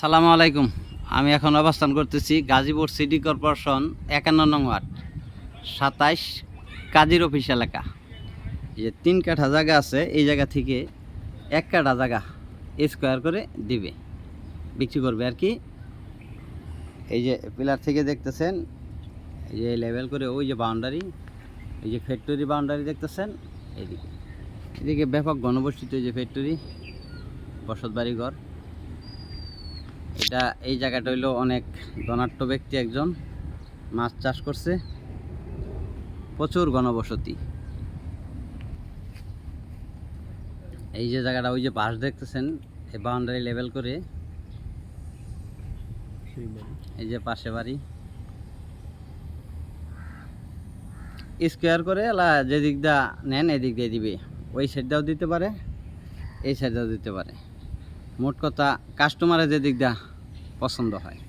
সালামু আলাইকুম। আমি এখন অবস্থান করতেছি গাজীপুর সিটি কর্পোরেশন একান্ন নং ওয়ার্ড, সাতাইশ কাজীর অফিস এলাকা। যে তিন কাঠা জায়গা আছে, এই জায়গা থেকে এক কাঠা জায়গা স্কোয়ার করে দিবে। বিক্রি করবে আর কি। এই যে পিলার থেকে দেখতেছেন, এই যে লেভেল করে ওই যে বাউন্ডারি এই যে ফ্যাক্টরি বাউন্ডারি দেখতেছেন, এইদিকে। এদিকে ব্যাপক ঘনবসতিত এই যে ফ্যাক্টরি বসত বাড়ি ঘর এটা এই জায়গাটা হইল অনেক ধনাঢ্য ব্যক্তি একজন। মাছ চাষ করছে। প্রচুর ঘনবসতি। এই যে জায়গাটা ওই যে বাঁশ দেখতেছেন এই বাউন্ডারি লেভেল করে। এই যে পাশে বাড়ি। স্কোয়ার করে এলা যে দিক দা নেন এদিক দিয়ে দিবে। ওই সাইডটাও দিতে পারে এই সাইডটাও দিতে পারে। মোট কথা কাস্টমারের যে দিক দা পছন্দ হয়।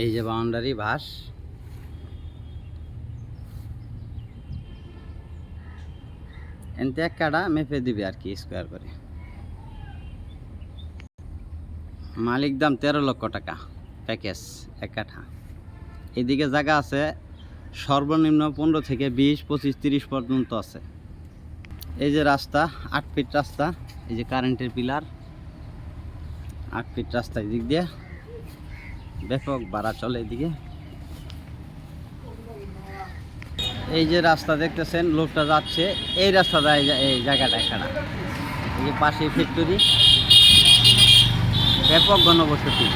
এই যে বাউন্ডারি ভাস এনতে এক কাটা মেপে দিবে আর কি স্কোয়ার করে। মালিক দাম তেরো লক্ষ টাকা প্যাকেজ এক কাঠা। এদিকে জায়গা আছে, সর্বনিম্ন পনেরো থেকে বিশ, পঁচিশ, তিরিশ পর্যন্ত আছে। এই যে রাস্তা আট ফিট রাস্তা এই যে কারেন্টের পিলার আট ফিট রাস্তা এদিক দিয়ে। ব্যাপক ভাড়া চলে এদিকে। এই যে রাস্তা দেখতেছেন লোকটা যাচ্ছে এই রাস্তাটা এই জায়গাটা এখানে। এই যে পাশে ফ্যাক্টরি ব্যাপক ঘনবসতি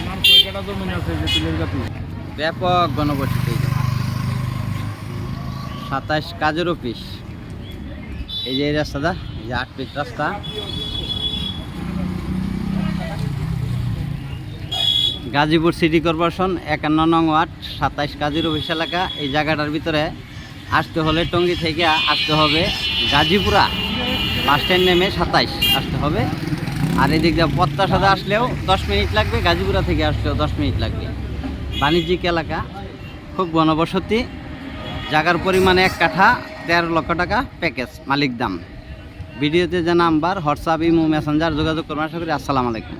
আমার কয়টা জমি আছে যে তিলের গাতি ব্যাপক ঘনবসতি সাতাশ কাজের অফিস। এই যে এই রাস্তাটা, এই যে আট ফিট রাস্তা। গাজীপুর সিটি কর্পোরেশন, একান্ন নং ওয়ার্ড সাতাইশ কাজীর অফিস এলাকা। এই জায়গাটার ভিতরে আসতে হলে টঙ্গি থেকে আসতে হবে গাজীপুরা। বাস স্ট্যান্ড নেমে সাতাইশ আসতে হবে। আর এদিক দিয়ে পত্তা সাদা আসলেও দশ মিনিট লাগবে, গাজীপুরা থেকে আসলেও দশ মিনিট লাগবে। বাণিজ্যিক এলাকা, খুব ঘনবসতি। জায়গার পরিমাণ এক কাঠা, তেরো লক্ষ টাকা প্যাকেজ মালিক দাম। ভিডিওতে যে নাম্বার হোয়াটসঅ্যাপ ইমো মেসেঞ্জার যোগাযোগ করবেন আশা করি আসসালামু আলাইকুম।